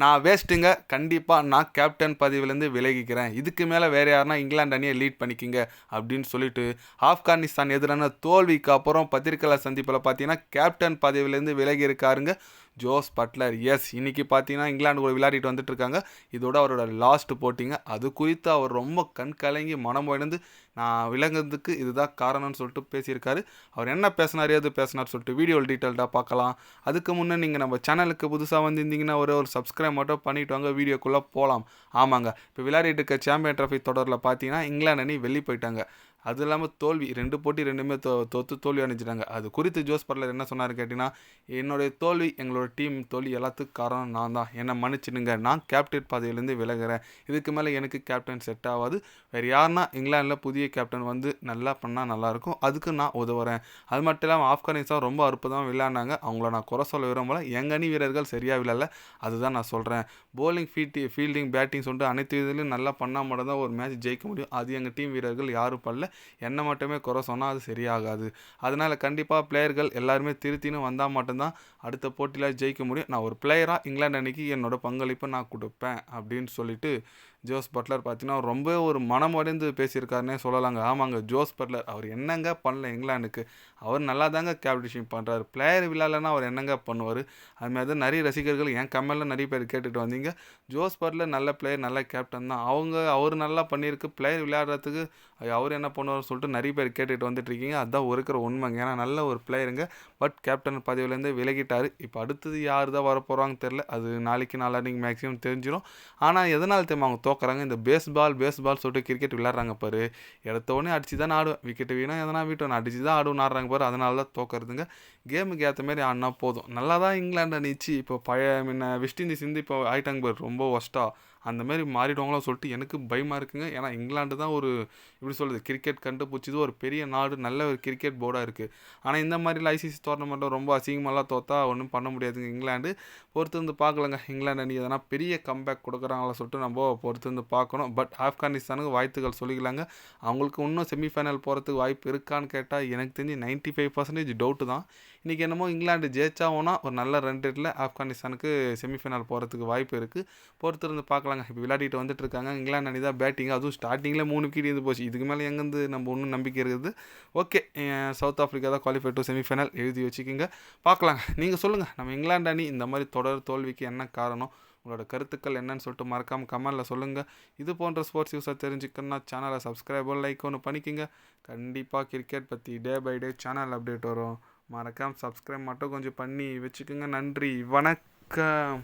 நான் வேஸ்ட்டுங்க. கண்டிப்பாக நான் கேப்டன் பதவியிலேருந்து விலகிக்கிறேன். இதுக்கு மேலே வேறு யாருனா இங்கிலாந்து அணியை லீட் பண்ணிக்கிங்க அப்படின்னு சொல்லிட்டு ஆப்கானிஸ்தான் எதிரான தோல்விக்கு அப்புறம் பத்திரிகையாளர் சந்திப்பில் பார்த்தீங்கன்னா கேப்டன் பதவியிலேருந்து விலகி இருக்காருங்க ஜோஸ் பட்லர். எஸ் இன்றைக்கி பார்த்தீங்கன்னா இங்கிலாந்து கூட விளையாடிட்டு வந்துட்டு இருக்காங்க. இதோட அவரோட லாஸ்ட் போட்டிங்க. அது குறித்து அவர் ரொம்ப கண் கலங்கி மனம் உயர்ந்து நான் விளங்குறதுக்கு இதுதான் காரணம்னு சொல்லிட்டு பேசியிருக்காரு. அவர் என்ன பேசினார் எது பேசினார் சொல்லிட்டு வீடியோ டீட்டெயில்டாக பார்க்கலாம். அதுக்கு முன்னே நீங்கள் நம்ம சேனலுக்கு புதுசாக வந்திருந்தீங்கன்னா ஒரே ஒரு சப்ஸ்கிரைப் மட்டும் பண்ணிட்டு வாங்க வீடியோக்குள்ளே போகலாம் ஆமாங்க. இப்போ விளையாடிட்டு இருக்க சாம்பியன் ட்ராஃபி தொடரில் பார்த்தீங்கன்னா இங்கிலாந்து அணி வெளியே போயிட்டாங்க. அது இல்லாமல் தோல்வி ரெண்டு போட்டி ரெண்டுமே தோ தோத்து தோல்வி அணிஞ்சிட்டாங்க அது குறித்து ஜோஸ் பட்லர் என்ன சொன்னார் கேட்டிங்கன்னா என்னுடைய தோல்வி எங்களோட டீம் தோல்வி எல்லாத்துக்கும் காரணம் நான் தான். என்னை மன்னிச்சிடுங்க. நான் கேப்டன் பாதையிலேருந்து விலகுறேன். இதுக்கு மேலே எனக்கு கேப்டன் செட் ஆகாது. வேறு யாருன்னா இங்கிலாந்தில் புதிய கேப்டன் வந்து நல்லா பண்ணால் நல்லாயிருக்கும். அதுக்கு நான் உதவுறேன். அது மட்டும் இல்லாமல் ஆப்கானிஸ்தான் ரொம்ப அற்புதமாக விளையாடினாங்க அவங்கள நான் குறை சொல்ல விரும்பல. எங்கள் அணி வீரர்கள் சரியாக விளையாடல. அதுதான் நான் சொல்கிறேன் போலிங் ஃபீட்டி ஃபீல்டிங் பேட்டிங் சொல்லிட்டு அனைத்து இதுலையும் நல்லா பண்ணால் மட்டும் தான் ஒரு மேட்ச் ஜெயிக்க முடியும். அது எங்கள் டீம் வீரர்கள் யாரும் பண்ணல. என்னை மட்டுமே குறை சொன்னால் அது சரியாகாது. அதனால் கண்டிப்பாக பிளேயர்கள் எல்லாருமே திருத்தின்னு வந்தால் மட்டும்தான் அடுத்த போட்டியில் ஜெயிக்க முடியும். நான் ஒரு பிளேயராக இங்கிலாந்து அன்னைக்கு என்னோட பங்களிப்பை நான் கொடுப்பேன் அப்படின்னு சொல்லிட்டு ஜோஸ் பட்லர் பார்த்தீங்கன்னா ரொம்ப ஒரு மனம் உடைந்து பேசியிருக்காருன்னே சொல்லலாங்க. ஆமாங்க ஜோஸ் பட்லர். அவர் என்னங்க பண்ணல இங்கிலாந்துக்கு? அவர் நல்லா தாங்க கேப்டிஷன் பண்ணுறாரு பிளேயர் விழாலன்னா அவர் என்னங்க பண்ணுவார்? அதுமாதிரி தான் நிறைய ரசிகர்கள் என் கமெண்டில் நிறைய பேர் கேட்டுட்டு வந்தீங்க. ஜோஸ் பட்லர் நல்ல பிளேயர் நல்ல கேப்டன் தான். அவங்க அவர் நல்லா பண்ணியிருக்கு. பிளேயர் விளையாடுறதுக்கு அவர் என்ன பண்ணுவார் சொல்லிட்டு நிறைய பேர் கேட்டுட்டு வந்துட்டு இருக்கீங்க. அதுதான் இருக்கிற உண்மைங்க ஏன்னா நல்ல ஒரு பிளேயருங்க. But captain பதவியிலேருந்து விலகிட்டார். இப்போ அடுத்தது யார் தான் வர போகிறாங்க தெரில அது நாளைக்கு நாளானிக்கு மேக்ஸிமம் தெரிஞ்சிடும் ஆனால் எதனால் தெரியுமா? அவங்க தோக்குறாங்க. இந்த பேஸ்பால் பேஸ்பால் சொல்லிட்டு கிரிக்கெட் விளையாடுறாங்க பாரு. எடுத்தவொடனே அடிச்சு தான் ஆடுவேன். விக்கெட் வீணா எதனா வீட்டு அடிச்சு தான் ஆடுவோம் ஆடுறாங்க பாரு. அதனால தான் தோக்குறதுங்க கேமுக்கு ஏற்ற மாதிரி ஆடினா போதும். நல்லா தான் இங்கிலாந்து அணிச்சு இப்போ பழைய முன்ன வெஸ்ட் இண்டீஸ் இருந்து இப்போ ஆயிட்டாங்க பாரு. ரொம்ப ஒஸ்ட்டாக அந்த மாதிரி மாறிடுவாங்களோ சொல்லிட்டு எனக்கு பயமாக இருக்குங்க. ஏன்னா இங்கிலாந்து தான் ஒரு இப்படி சொல்கிறது கிரிக்கெட் கண்டுபிடிச்சது ஒரு பெரிய நாடு நல்ல ஒரு கிரிக்கெட் போர்டாக இருக்குது ஆனால் இந்த மாதிரி ஐசிசி டோர்னமெண்ட்டில் ரொம்ப அசிங்கமாலாம் தோத்தா ஒன்றும் பண்ண முடியாதுங்க. இங்கிலாந்து பொறுத்து வந்து பார்க்கலங்க. இங்கிலாந்து அணி எதனா பெரிய கம்பேக் கொடுக்குறாங்களா சொல்லிட்டு நம்ம பொறுத்து வந்து பார்க்கணும். பட் ஆப்கானிஸ்தானுக்கு வாழ்த்துக்கள் சொல்லிக்கலாங்க. அவங்களுக்கு இன்னும் செமிஃபைனல் போகிறதுக்கு வாய்ப்பு இருக்கான்னு கேட்டால் எனக்கு தெரிஞ்சு நைன்ட்டி ஃபைவ் பர்சன்டேஜ் டவுட்டு தான். இன்றைக்கி என்னமோ இங்கிலாந்து ஜெயிச்சாவோன்னா ஒரு நல்ல ரன் ரேட்டில் ஆப்கானிஸ்தானுக்கு செமிஃபைனல் போகிறதுக்கு வாய்ப்பு இருக்குது பொறுத்து இருந்து பார்க்கலாங்க. இப்போ விளையாடிட்டு வந்துட்டு இருக்காங்க. இங்கிலாந்து அணி தான் பேட்டிங் அதுவும் ஸ்டார்டிங்கில் மூணு விக்கெட் இருந்து போச்சு. இதுக்கு மேலே எங்கேருந்து நம்ம ஒன்றும் நம்பிக்கை இருக்குது? ஓகே சவுத் ஆஃப்ரிக்கா தான் குவாலிஃபை டு செமிஃபைனல் எழுதி வச்சுக்கிங்க. பார்க்கலாங்க. நீங்கள் சொல்லுங்கள் நம்ம இங்கிலாந்து அணி இந்த மாதிரி தொடர் தோல்விக்கு என்ன காரணம்? உங்களோட கருத்துக்கள் என்னன்னு சொல்லிட்டு மறக்காமல் கமெண்டில் சொல்லுங்கள் இது போன்ற ஸ்போர்ட்ஸ் நியூஸை தெரிஞ்சுக்கணுன்னா சேனலை சப்ஸ்கிரைபோ லைக் ஒன்று பண்ணிக்கிங்க. கண்டிப்பாக கிரிக்கெட் பற்றி day by day channel update வரும். மறக்காமல் சப்ஸ்கிரைப் மட்டும் கொஞ்சம் பண்ணி வச்சுக்கோங்க. நன்றி. வணக்கம்.